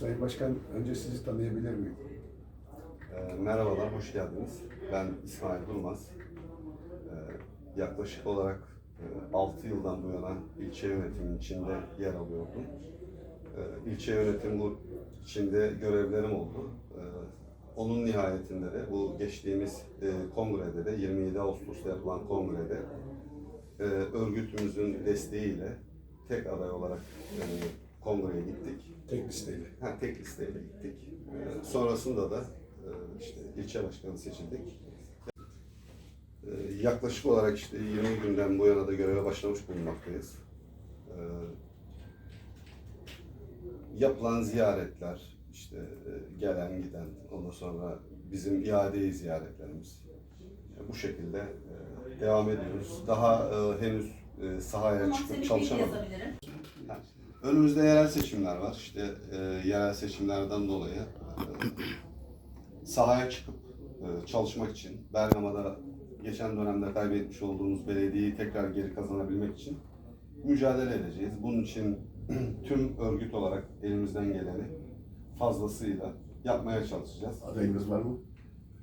Sayın Başkan, önce sizi tanıyabilir miyim? Ee, Merhabalar, hoş geldiniz. Ben İsmail Durmaz. Ee, Yaklaşık olarak 6 yıldan bu yana ilçe yönetiminin içinde yer alıyordum. Ee, İlçe yönetim bu içinde görevlerim oldu. Ee, Onun nihayetinde de bu geçtiğimiz e, kongrede de 27 Ağustos'ta yapılan kongrede e, örgütümüzün desteğiyle tek aday olarak e, kongreye gittik. Tek listeyle. Ha, tek listeyle gittik. Ee, sonrasında da e, işte ilçe başkanı seçildik. Ee, yaklaşık olarak işte 20 günden bu yana da göreve başlamış bulunmaktayız. Ee, yapılan ziyaretler, işte e, gelen giden, ondan sonra bizim iadeyi ziyaretlerimiz e, bu şekilde e, devam ediyoruz. Daha e, henüz e, sahaya Tamam çıkıp çalışamadık. yazabilirim. Önümüzde yerel seçimler var. İşte e, yerel seçimlerden dolayı e, sahaya çıkıp e, çalışmak için, Bergama'da geçen dönemde kaybetmiş olduğumuz belediyeyi tekrar geri kazanabilmek için mücadele edeceğiz. Bunun için tüm örgüt olarak elimizden geleni fazlasıyla yapmaya çalışacağız. Adayınız var mı?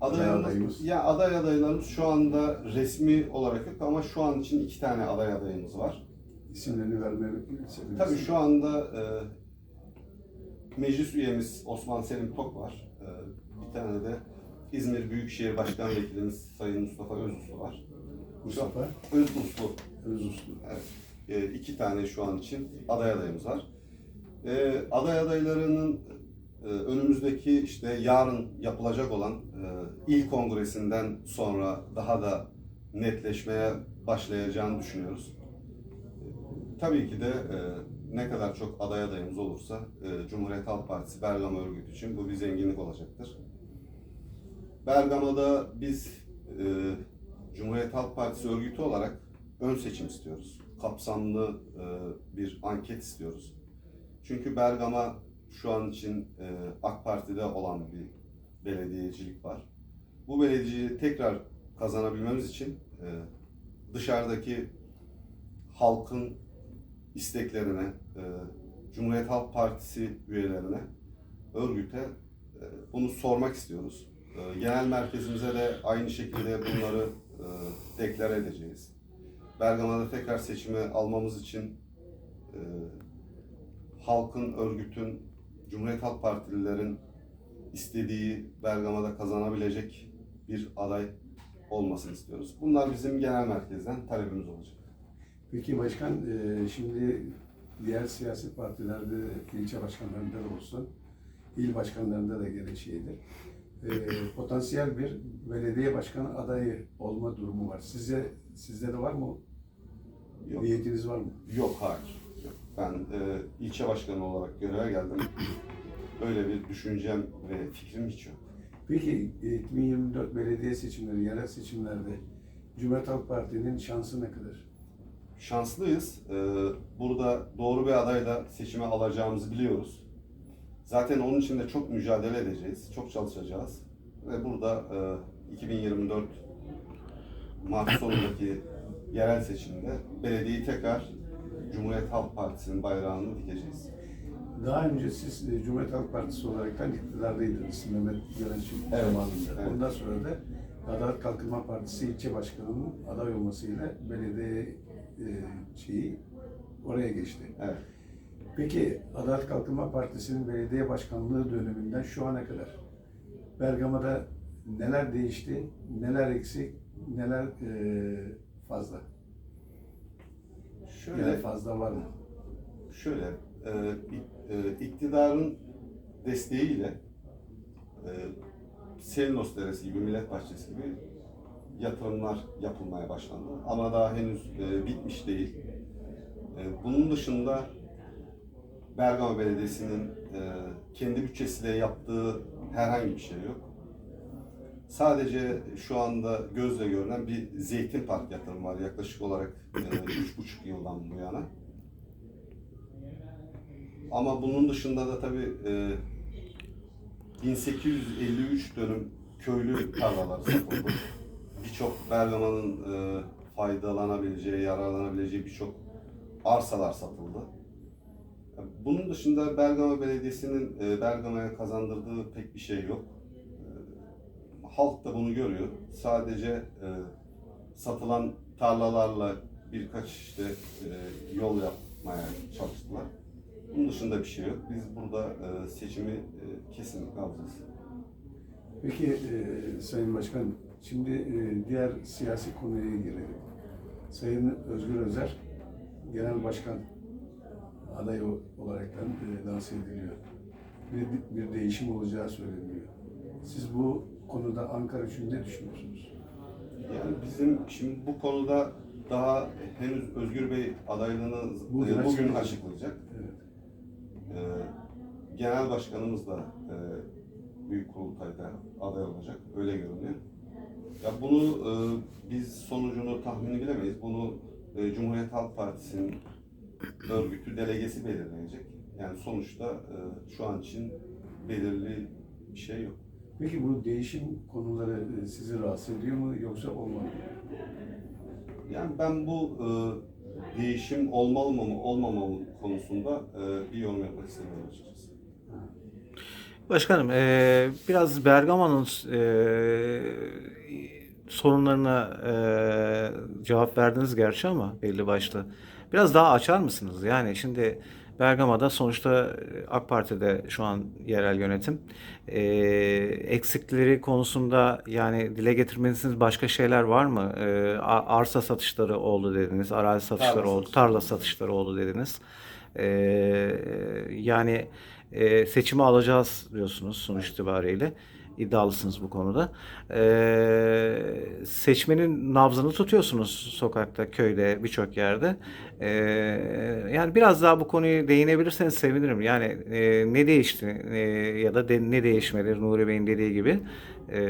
Adaylarımız, adayımız? ya aday adaylarımız şu anda resmi olarak yok ama şu an için iki tane aday adayımız var. İsimlerini vermeye seviniriz. Tabii şu anda e, meclis üyemiz Osman Selim Tok var. E, bir tane de İzmir Büyükşehir Başkan Vekilimiz Sayın Mustafa Özuslu var. Mustafa Özuslu. Özuslu. Evet. E, iki tane şu an için aday adayımız var. E, aday adaylarının e, önümüzdeki işte yarın yapılacak olan e, il kongresinden sonra daha da netleşmeye başlayacağını düşünüyoruz. Tabii ki de e, ne kadar çok aday adayımız olursa e, Cumhuriyet Halk Partisi Bergama örgütü için bu bir zenginlik olacaktır. Bergama'da biz e, Cumhuriyet Halk Partisi örgütü olarak ön seçim istiyoruz. Kapsamlı e, bir anket istiyoruz. Çünkü Bergama şu an için e, AK Parti'de olan bir belediyecilik var. Bu belediyeciliği tekrar kazanabilmemiz için e, dışarıdaki halkın isteklerine, e, Cumhuriyet Halk Partisi üyelerine, örgüte e, bunu sormak istiyoruz. E, Genel merkezimize de aynı şekilde bunları e, deklare edeceğiz. Bergama'da tekrar seçimi almamız için e, halkın, örgütün, Cumhuriyet Halk Partililerin istediği Bergama'da kazanabilecek bir aday olmasını istiyoruz. Bunlar bizim genel merkezden talebimiz olacak. Peki başkan, e, şimdi diğer siyasi partilerde, ilçe başkanlarında da olsun, il başkanlarında da gene şeydir. E, potansiyel bir belediye başkanı adayı olma durumu var. Size sizde de var mı? Yok. Niyetiniz var mı? Yok, hayır. Ben e, ilçe başkanı olarak göreve geldim. Öyle bir düşüncem ve fikrim hiç yok. Peki e, 2024 belediye seçimleri, yerel seçimlerde Cumhuriyet Halk Parti'nin şansı ne kadar? Şanslıyız. E, burada doğru bir adayla seçime alacağımızı biliyoruz. Zaten onun için de çok mücadele edeceğiz, çok çalışacağız. Ve burada e, 2024 Mart sonundaki yerel seçimde belediyeyi tekrar Cumhuriyet Halk Partisi'nin bayrağını dikeceğiz. Daha önce siz e, Cumhuriyet Halk Partisi olarak iktidardaydınız Mehmet Yönetici Evet, zamanında. evet. Ondan sonra da Adalet Kalkınma Partisi ilçe başkanının aday olmasıyla belediye e, şeyi oraya geçti. Evet. Peki Adalet Kalkınma Partisi'nin belediye başkanlığı döneminden şu ana kadar Bergama'da neler değişti, neler eksik, neler e, fazla? Şöyle Yani fazla var mı? Şöyle, e, e, iktidarın desteğiyle e, Selnos Deresi gibi, Millet Bahçesi gibi yatırımlar yapılmaya başlandı. Ama daha henüz e, bitmiş değil. E, bunun dışında Bergama Belediyesi'nin e, kendi bütçesiyle yaptığı herhangi bir şey yok. Sadece şu anda gözle görünen bir zeytin park yatırımı var yaklaşık olarak e, üç buçuk yıldan bu yana. Ama bunun dışında da tabii e, 1853 dönüm köylü tarlaları satıldı. Birçok Bergama'nın e, faydalanabileceği, yararlanabileceği birçok arsalar satıldı. Bunun dışında Bergama Belediyesi'nin e, Bergama'ya kazandırdığı pek bir şey yok. E, Halk da bunu görüyor. Sadece e, satılan tarlalarla birkaç işte e, yol yapmaya çalıştılar. Bunun dışında bir şey yok. Biz burada e, seçimi e, kesinlikle alacağız. Peki e, Sayın Başkan, şimdi e, diğer siyasi konuya girelim. Sayın Özgür Özer, Genel Başkan adayı olaraktan e, lanse ediliyor. Bir, bir değişim olacağı söyleniyor. Siz bu konuda Ankara için ne düşünüyorsunuz? Yani bizim şimdi bu konuda daha henüz Özgür Bey adaylığını e, Bugün bugün, açıklayacak. açıklayacak. Evet. Ee, genel başkanımız da e, büyük kurultayda aday olacak. Öyle görünüyor. Ya bunu e, biz sonucunu tahmini bilemeyiz. Bunu e, Cumhuriyet Halk Partisi'nin örgütü delegesi belirleyecek. Yani sonuçta e, şu an için belirli bir şey yok. Peki bu değişim konuları e, sizi rahatsız ediyor mu yoksa olmalı mı? Yani ben bu e, değişim olmalı mı olmamalı mı konusunda e, bir yorum yapmak istemiyorum açıkçası. Başkanım, eee, biraz Bergama'nın eee, sorunlarına eee, cevap verdiniz gerçi ama belli başlı. Biraz daha açar mısınız? Yani şimdi Bergama'da sonuçta AK Parti'de şu an yerel yönetim. Eee, eksikleri konusunda yani dile getirmenizin başka şeyler var mı? A- arsa satışları oldu dediniz, arazi satışları Tarla oldu, satışları. tarla satışları oldu dediniz. Eee, yani e, seçimi alacağız diyorsunuz sonuç itibariyle. İddialısınız bu konuda. E, seçmenin nabzını tutuyorsunuz sokakta, köyde, birçok yerde. E, yani biraz daha bu konuyu değinebilirseniz sevinirim. Yani e, ne değişti e, ya da de- ne değişmedi Nuri Bey'in dediği gibi. E,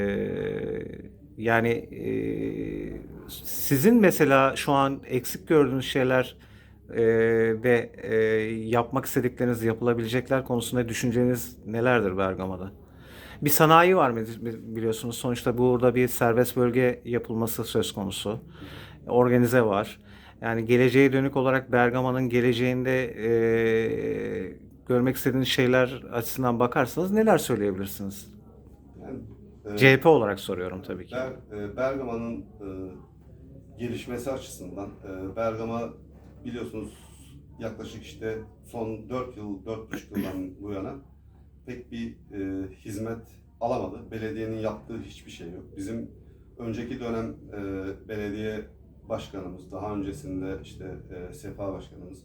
yani e, sizin mesela şu an eksik gördüğünüz şeyler e, ve e, yapmak istedikleriniz yapılabilecekler konusunda düşünceniz nelerdir Bergama'da? Bir sanayi var mı biliyorsunuz. Sonuçta burada bir serbest bölge yapılması söz konusu. Organize var. Yani geleceğe dönük olarak Bergama'nın geleceğinde e, görmek istediğiniz şeyler açısından bakarsanız neler söyleyebilirsiniz? Yani, e, CHP olarak soruyorum tabii ki. Ber, e, Bergama'nın e, gelişmesi açısından e, Bergama biliyorsunuz yaklaşık işte son 4 yıl, 4,5 yıldan bu yana pek bir e, hizmet alamadı. Belediyenin yaptığı hiçbir şey yok. Bizim önceki dönem e, belediye başkanımız, daha öncesinde işte e, Sefa başkanımız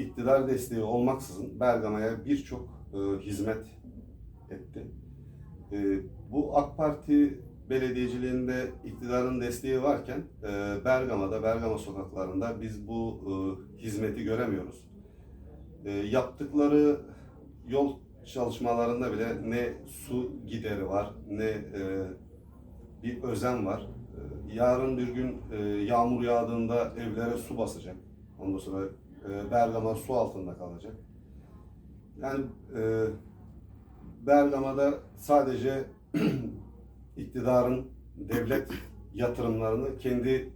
iktidar desteği olmaksızın Bergama'ya birçok e, hizmet etti. E, bu AK Parti belediyeciliğinde iktidarın desteği varken e, Bergama'da, Bergama sokaklarında biz bu e, hizmeti göremiyoruz. E, yaptıkları yol çalışmalarında bile ne su gideri var, ne e, bir özen var. E, yarın bir gün e, yağmur yağdığında evlere su basacak. Ondan sonra e, Bergama su altında kalacak. Yani e, Bergama'da sadece iktidarın devlet yatırımlarını kendi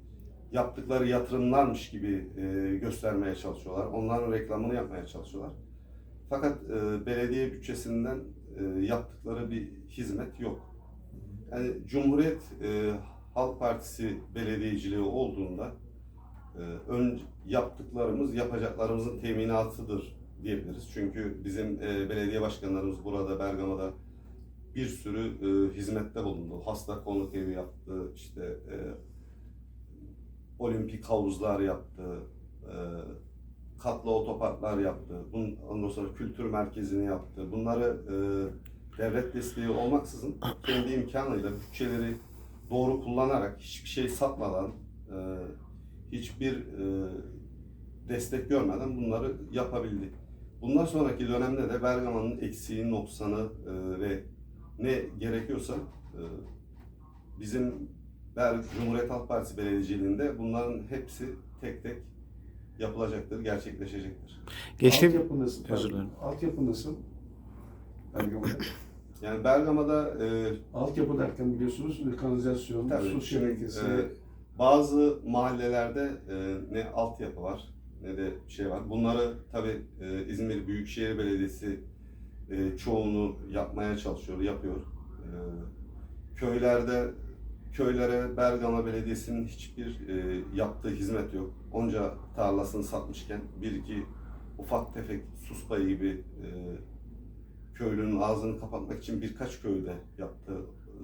yaptıkları yatırımlarmış gibi e, göstermeye çalışıyorlar. Onların reklamını yapmaya çalışıyorlar. Fakat e, belediye bütçesinden e, yaptıkları bir hizmet yok. Yani Cumhuriyet e, Halk Partisi belediyeciliği olduğunda e, ön yaptıklarımız yapacaklarımızın teminatıdır diyebiliriz. Çünkü bizim e, belediye başkanlarımız burada Bergama'da bir sürü e, hizmette bulundu. Hasta konuk evi yaptı, işte e, olimpik havuzlar yaptı, e, katlı otoparklar yaptı, Bun, ondan sonra kültür merkezini yaptı. Bunları e, devlet desteği olmaksızın kendi imkanıyla bütçeleri doğru kullanarak, hiçbir şey satmadan, e, hiçbir e, destek görmeden bunları yapabildi. Bundan sonraki dönemde de Bergama'nın eksiği, noksanı e, ve ne gerekiyorsa e, bizim Cumhuriyet Halk Partisi belediyeciliğinde bunların hepsi tek tek yapılacaktır, gerçekleşecektir. Geçtiğim Altyapı nasıl? Özür dilerim. Altyapı nasıl? Bergama'da. Yani Bergama'da e, Altyapı derken biliyorsunuz kanalizasyon, Tabii, su şebekesi, e, bazı mahallelerde e, ne altyapı var, ne de şey var. Bunları tabii e, İzmir Büyükşehir Belediyesi e, çoğunu yapmaya çalışıyor, yapıyor. E, köylerde köylere Bergama Belediyesi'nin hiçbir e, yaptığı hizmet yok. Onca tarlasını satmışken bir iki ufak tefek sus payı gibi e, köylünün ağzını kapatmak için birkaç köyde yaptı.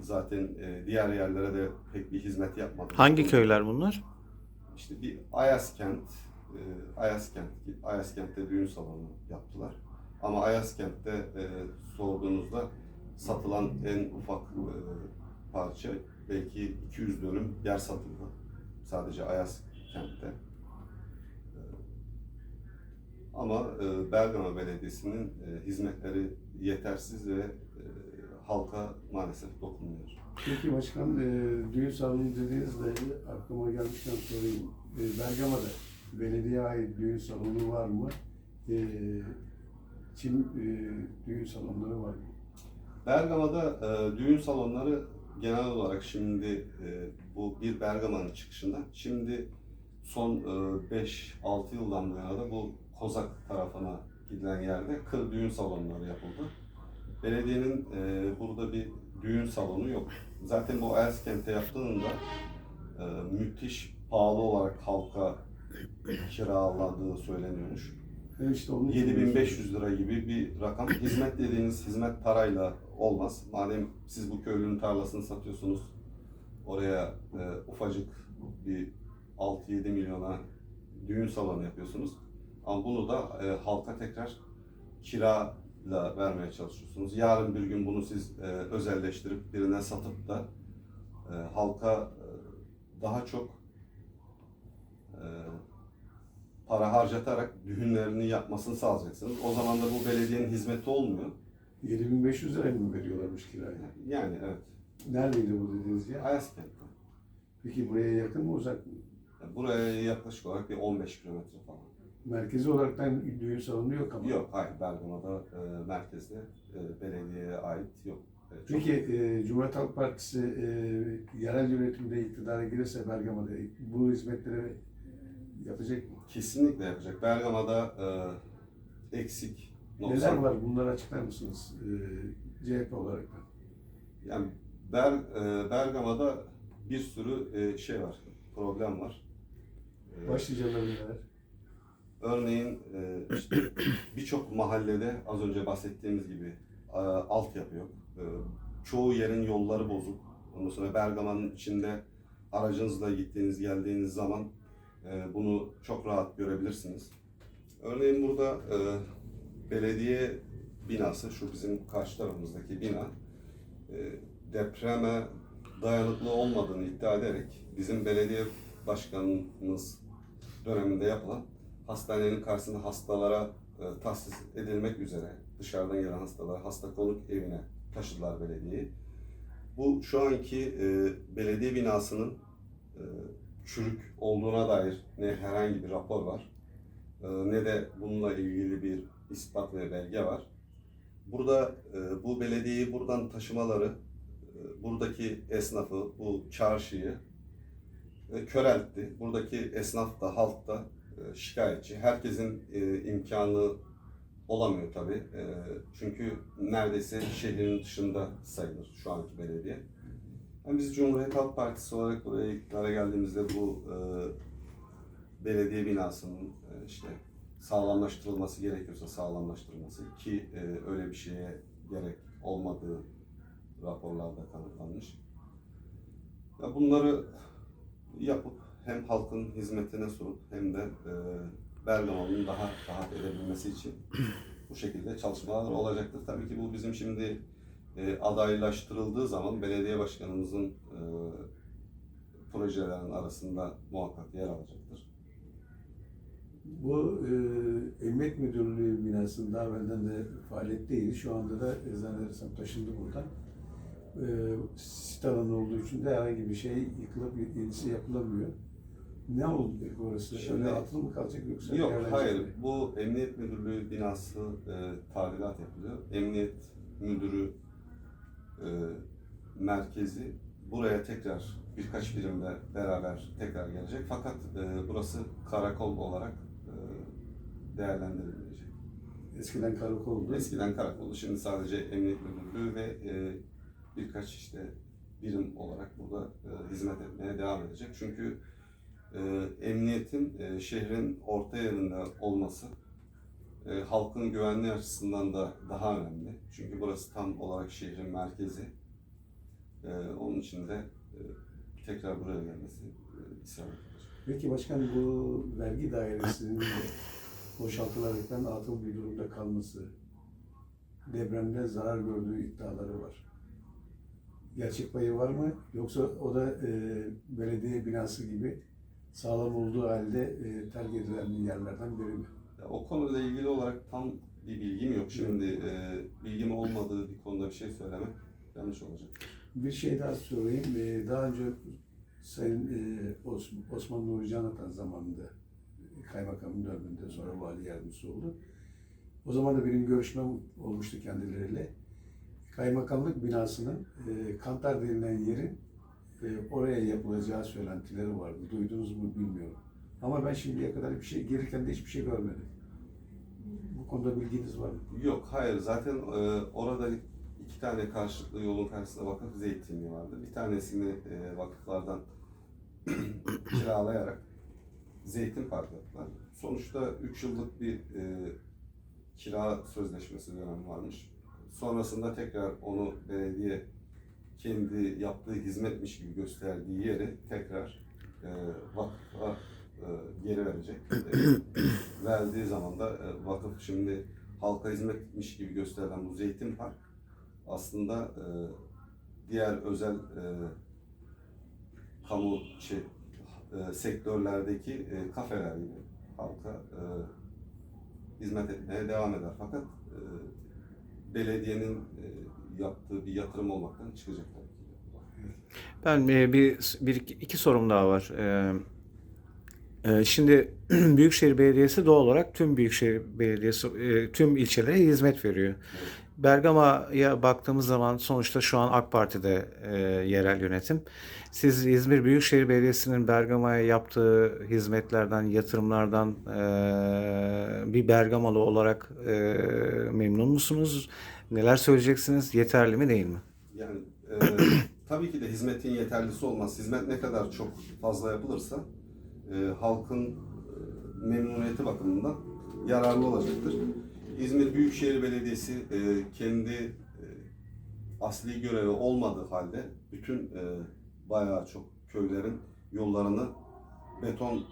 Zaten e, diğer yerlere de pek bir hizmet yapmadı. Hangi köyler bunlar? İşte bir Ayaskent, e, Ayaskent, Ayaskent'te düğün salonu yaptılar. Ama Ayaskent'te e, sorduğunuzda satılan en ufak e, parça belki 200 dönüm yer satıldı. Sadece Ayaskent'te. E, ama e, Bergama Belediyesi'nin e, hizmetleri yetersiz ve e, halka maalesef dokunmuyor. Peki başkan e, düğün salonu dediğinizde aklıma gelmişken sorayım. E, Bergama'da belediye ait düğün salonu var mı? E, Çin e, düğün salonları var mı? Bergama'da e, düğün salonları genel olarak şimdi e, bu bir Bergama'nın çıkışında. Şimdi son e, 5-6 yıldan bu yana da bu Kozak tarafına gidilen yerde kır düğün salonları yapıldı. Belediyenin e, burada bir düğün salonu yok. Zaten bu Ayazkent'te yaptığında e, müthiş pahalı olarak halka kiraladığı söyleniyormuş. E, işte onun için 7500 lira gibi bir rakam. Hizmet dediğiniz hizmet parayla olmaz. Madem siz bu köylünün tarlasını satıyorsunuz, oraya e, ufacık bir 6-7 milyona düğün salonu yapıyorsunuz. Ama bunu da e, halka tekrar kirayla vermeye çalışıyorsunuz. Yarın bir gün bunu siz e, özelleştirip birine satıp da e, halka e, daha çok e, para harcatarak düğünlerini yapmasını sağlayacaksınız. O zaman da bu belediyenin hizmeti olmuyor. 7500 lira mı veriyorlarmış kiraya? Yani evet. Neredeydi bu dediğiniz yer? Ayaskent'te. Peki buraya yakın mı uzak mı? Buraya yaklaşık olarak bir 15 kilometre falan. Merkezi olaraktan düğün salonu yok ama. Yok, hayır. Bergama'da e, merkezde e, belediyeye ait yok. E, çok- Peki e, Cumhuriyet Halk Partisi e, yerel yönetimde iktidara gelirse Bergama'da bu hizmetleri e, yapacak mı? Kesinlikle yapacak. Bergama'da e, eksik, Neler var bunları açıklar mısınız e, CHP olarak da? Yani Ber, e, Bergama'da bir sürü e, şey var, problem var. E, Başlıcaları neler? Örneğin e, işte birçok mahallede az önce bahsettiğimiz gibi e, altyapı yok. E, çoğu yerin yolları bozuk. Ondan sonra Bergama'nın içinde aracınızla gittiğiniz geldiğiniz zaman e, bunu çok rahat görebilirsiniz. Örneğin burada e, belediye binası, şu bizim karşı tarafımızdaki bina e, depreme dayanıklı olmadığını iddia ederek bizim belediye başkanımız döneminde yapılan hastanenin karşısında hastalara e, tahsis edilmek üzere dışarıdan gelen hastalar hasta konuk evine taşıdılar belediyeyi. Bu şu anki e, belediye binasının e, çürük olduğuna dair ne herhangi bir rapor var e, ne de bununla ilgili bir ispat ve belge var. Burada e, bu belediyeyi buradan taşımaları e, buradaki esnafı, bu çarşıyı e, köreltti. Buradaki esnaf da, halk da e, şikayetçi. Herkesin e, imkanı olamıyor tabii. E, çünkü neredeyse şehrin dışında sayılır şu anki belediye. Yani biz Cumhuriyet Halk Partisi olarak buraya iktidara geldiğimizde bu e, belediye binasının e, işte sağlamlaştırılması gerekiyorsa sağlamlaştırılması ki e, öyle bir şeye gerek olmadığı raporlarda kanıtlanmış. Ya bunları yapıp hem halkın hizmetine sunup hem de e, Bergama'nın daha rahat edebilmesi için bu şekilde çalışmalar olacaktır. Tabii ki bu bizim şimdi e, adaylaştırıldığı zaman belediye başkanımızın e, projelerin arasında muhakkak yer alacaktır. Bu e, Emniyet Müdürlüğü binasının daha evvelden de faaliyetteydi. Şu anda da zannedersem taşındı buradan. E, sit alanı olduğu için de herhangi bir şey yıkılıp yenisi yapılamıyor. Ne oldu peki orası? Şimdi- Öyle atıl mı kalacak yoksa Yok, hayır. mi? Bu Emniyet Müdürlüğü binası e, tadilat yapılıyor. Emniyet Müdürü e, merkezi buraya tekrar birkaç birimle beraber tekrar gelecek. Fakat e, burası karakol olarak değerlendirilecek. Eskiden karakoldu. Eskiden karakoldu, şimdi sadece emniyet müdürlüğü ve e, birkaç işte birim olarak burada e, hizmet etmeye devam edecek. Çünkü e, emniyetin e, şehrin orta yerinde olması e, halkın güvenliği açısından da daha önemli. Çünkü burası tam olarak şehrin merkezi. E, onun için de e, tekrar buraya gelmesi e, isabet. Peki başkan bu vergi dairesinin de boşaltılaraktan atıl bir durumda kalması, depremde zarar gördüğü iddiaları var. Gerçek payı var mı? Yoksa o da e, belediye binası gibi sağlam olduğu halde e, terk edilen yerlerden biri mi? O konuyla ilgili olarak tam bir bilgim yok. Şimdi e, bilgim olmadığı bir konuda bir şey söylemek yanlış olacak. Bir şey daha sorayım. Ee, Daha önce Sayın e, Os- Osman Nuri Can Atan zamanında kaymakamın döneminde sonra vali yardımcısı oldu. O zaman da benim görüşmem olmuştu kendileriyle. Kaymakamlık binasının e, Kantar denilen yerin e, oraya yapılacağı söylentileri vardı. Duydunuz mu bilmiyorum. Ama ben şimdiye kadar bir şey gelirken de hiçbir şey görmedim. Bu konuda bilginiz var mı? Yok, hayır. Zaten e, orada iki tane karşılıklı yolun karşısında vakıf zeytinliği vardı. Bir tanesini e, vakıflardan kiralayarak zeytin park yaptılar. Sonuçta 3 yıllık bir e, kira sözleşmesi dönemi varmış. Sonrasında tekrar onu belediye kendi yaptığı hizmetmiş gibi gösterdiği yeri tekrar e, vakıfa e, geri verecek. E, verdiği zaman da e, vakıf şimdi halka hizmetmiş gibi gösterilen bu Zeytin Park aslında e, diğer özel e, kamu şey, e, sektörlerdeki e, kafeler gibi halka e, hizmet etmeye devam eder. Fakat e, belediyenin e, yaptığı bir yatırım olmaktan çıkacak tabii ki. Ben e, bir, bir iki, iki sorum daha var. E, e, şimdi Büyükşehir Belediyesi doğal olarak tüm Büyükşehir Belediyesi e, tüm ilçelere hizmet veriyor. Bergama'ya baktığımız zaman sonuçta şu an AK Parti'de e, yerel yönetim. Siz İzmir Büyükşehir Belediyesi'nin Bergama'ya yaptığı hizmetlerden, yatırımlardan e, bir Bergamalı olarak e, memnun musunuz? Neler söyleyeceksiniz? Yeterli mi değil mi? Yani e, tabii ki de hizmetin yeterlisi olmaz. Hizmet ne kadar çok fazla yapılırsa e, halkın e, memnuniyeti bakımından yararlı olacaktır. İzmir Büyükşehir Belediyesi e, kendi e, asli görevi olmadığı halde bütün e, bayağı çok köylerin yollarını beton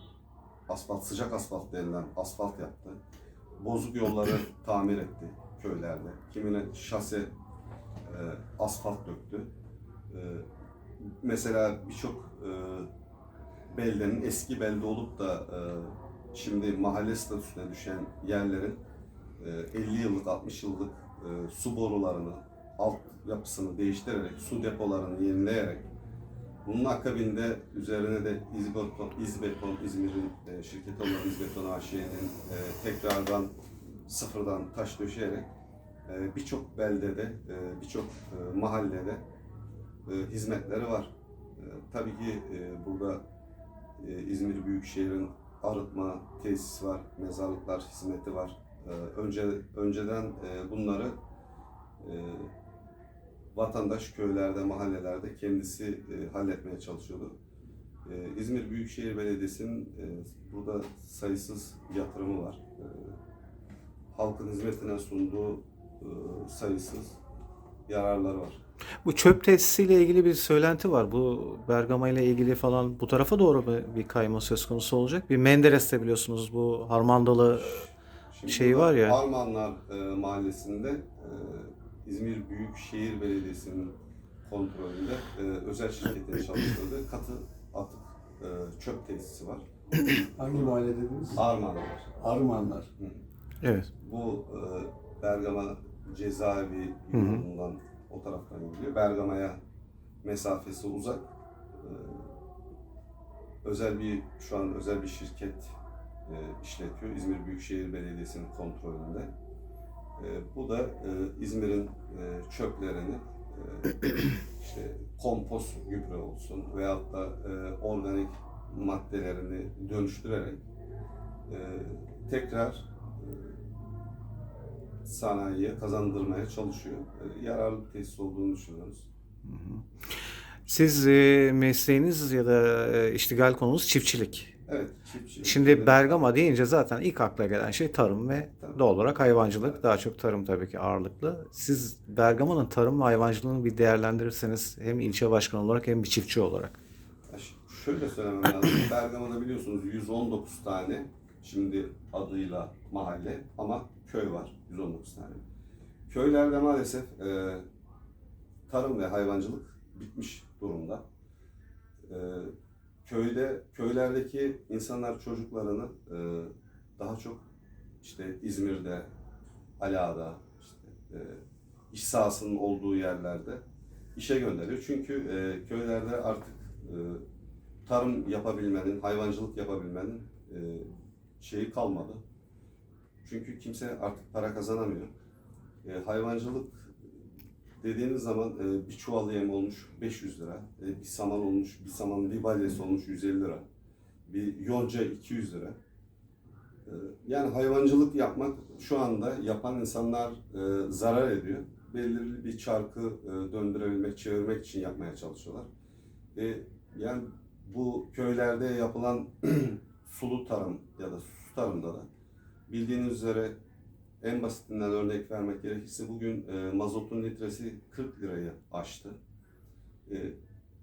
asfalt, sıcak asfalt denilen asfalt yaptı. Bozuk yolları tamir etti köylerde. Kimine şase e, asfalt döktü. E, mesela birçok e, beldenin eski belde olup da e, şimdi mahalle statüsüne düşen yerlerin 50 yıllık, 60 yıllık e, su borularını, alt yapısını değiştirerek, su depolarını yenileyerek bunun akabinde üzerine de İzbeton, İzbeton İzmir'in e, şirketi olan İzbeton AŞ'nin e, tekrardan sıfırdan taş döşeyerek e, birçok beldede, e, birçok e, mahallede e, hizmetleri var. E, tabii ki e, burada e, İzmir Büyükşehir'in arıtma tesisi var, mezarlıklar hizmeti var. E, önce önceden e, bunları e, vatandaş köylerde, mahallelerde kendisi e, halletmeye çalışıyordu. İzmir Büyükşehir Belediyesi'nin burada sayısız yatırımı var. Halkın hizmetine sunduğu sayısız yararları var. Bu çöp tesisiyle ilgili bir söylenti var. Bu Bergama ile ilgili falan bu tarafa doğru bir kayma söz konusu olacak. Bir Menderes'te biliyorsunuz bu Harmandalı Şey burada var ya. Armanlar e, Mahallesi'nde e, İzmir Büyükşehir Belediyesi'nin kontrolünde e, özel şirketin çalıştırdığı katı atık e, çöp tesisi var. Hangi mahalle dediniz? Armanlar. Armanlar. evet. Bu e, Bergama cezaevi Hı hı. yolundan o taraftan gidiyor. Bergama'ya mesafesi uzak. E, özel bir şu an özel bir şirket e, işletiyor. İzmir Büyükşehir Belediyesi'nin kontrolünde. E, bu da e, İzmir'in e, çöplerini e, işte kompost gübre olsun veyahut da e, organik maddelerini dönüştürerek e, tekrar e, sanayiye kazandırmaya çalışıyor. E, yararlı bir tesis olduğunu düşünüyoruz. Siz e, mesleğiniz ya da iştigal konunuz çiftçilik. Evet, çiftçi. Şimdi Bergama deyince zaten ilk akla gelen şey tarım ve Tarım. doğal olarak hayvancılık. Daha çok tarım tabii ki ağırlıklı. Siz Bergama'nın tarım ve hayvancılığını bir değerlendirirseniz hem ilçe başkanı olarak hem bir çiftçi olarak. Şöyle söylemem lazım. Bergama'da biliyorsunuz 119 tane şimdi adıyla mahalle ama köy var 119 tane. Köylerde maalesef e, tarım ve hayvancılık bitmiş durumda. E, köyde köylerdeki insanlar çocuklarını e, daha çok işte İzmir'de, Ala'da, işte, e, iş sahasının olduğu yerlerde işe gönderiyor. Çünkü e, köylerde artık e, tarım yapabilmenin, hayvancılık yapabilmenin e, şeyi kalmadı. Çünkü kimse artık para kazanamıyor. E, hayvancılık dediğiniz zaman e, bir çuval yem olmuş 500 lira, e, bir saman olmuş, bir samanın bir balyesi olmuş 150 lira, bir yonca 200 lira. E, yani hayvancılık yapmak şu anda yapan insanlar e, zarar ediyor. Belirli bir çarkı e, döndürebilmek, çevirmek için yapmaya çalışıyorlar. E, yani bu köylerde yapılan sulu tarım ya da su tarımda da bildiğiniz üzere en basitinden örnek vermek gerekirse bugün e, mazotun litresi 40 lirayı aştı. E,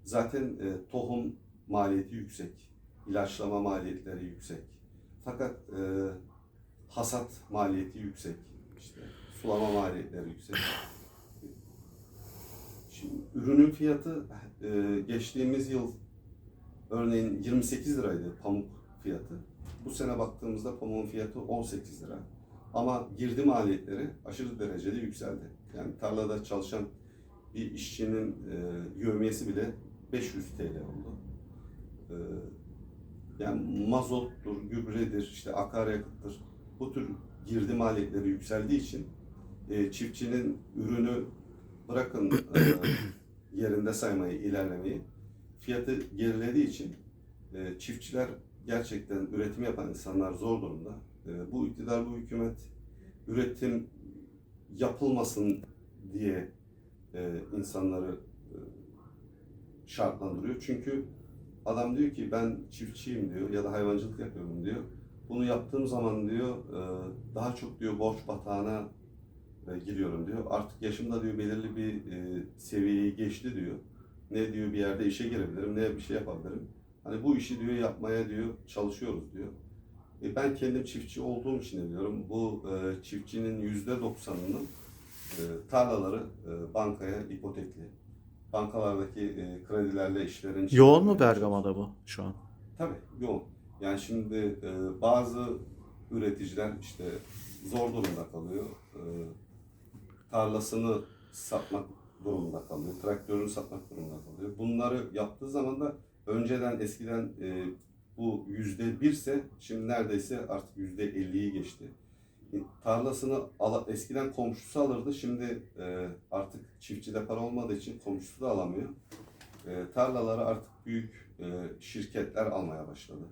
zaten e, tohum maliyeti yüksek, ilaçlama maliyetleri yüksek. Fakat e, hasat maliyeti yüksek, işte sulama maliyetleri yüksek. Şimdi ürünün fiyatı e, geçtiğimiz yıl örneğin 28 liraydı pamuk fiyatı. Bu sene baktığımızda pamuğun fiyatı 18 lira. Ama girdi maliyetleri aşırı derecede yükseldi. Yani tarlada çalışan bir işçinin e, yövmiyesi bile 500 TL oldu. E, yani mazottur, gübredir, işte akaryakıttır. Bu tür girdi maliyetleri yükseldiği için e, çiftçinin ürünü bırakın e, yerinde saymayı, ilerlemeyi, fiyatı gerilediği için e, çiftçiler gerçekten üretim yapan insanlar zor durumda. E, bu iktidar, bu hükümet üretim yapılmasın diye e, insanları e, şartlandırıyor. Çünkü adam diyor ki ben çiftçiyim diyor ya da hayvancılık yapıyorum diyor. Bunu yaptığım zaman diyor e, daha çok diyor borç batağına giriyorum diyor. Artık yaşımda diyor belirli bir seviyeyi geçti diyor. Ne diyor bir yerde işe girebilirim, ne bir şey yapabilirim. Hani bu işi diyor yapmaya diyor çalışıyoruz diyor. E, ben kendim çiftçi olduğum için biliyorum. Bu e, çiftçinin yüzde doksanının e, tarlaları e, bankaya ipotekli. Bankalardaki e, kredilerle işlerin... Yoğun mu Bergama'da bu şu an? Tabii yoğun. Yani şimdi e, bazı üreticiler işte zor durumda kalıyor. E, tarlasını satmak durumunda kalıyor. Traktörünü satmak durumunda kalıyor. Bunları yaptığı zaman da önceden eskiden e, bu yüzde birse şimdi neredeyse artık yüzde elliyi geçti. E, Tarlasını ala, eskiden komşusu alırdı. Şimdi e, artık çiftçide para olmadığı için komşusu da alamıyor. E, tarlaları artık büyük e, şirketler almaya başladı.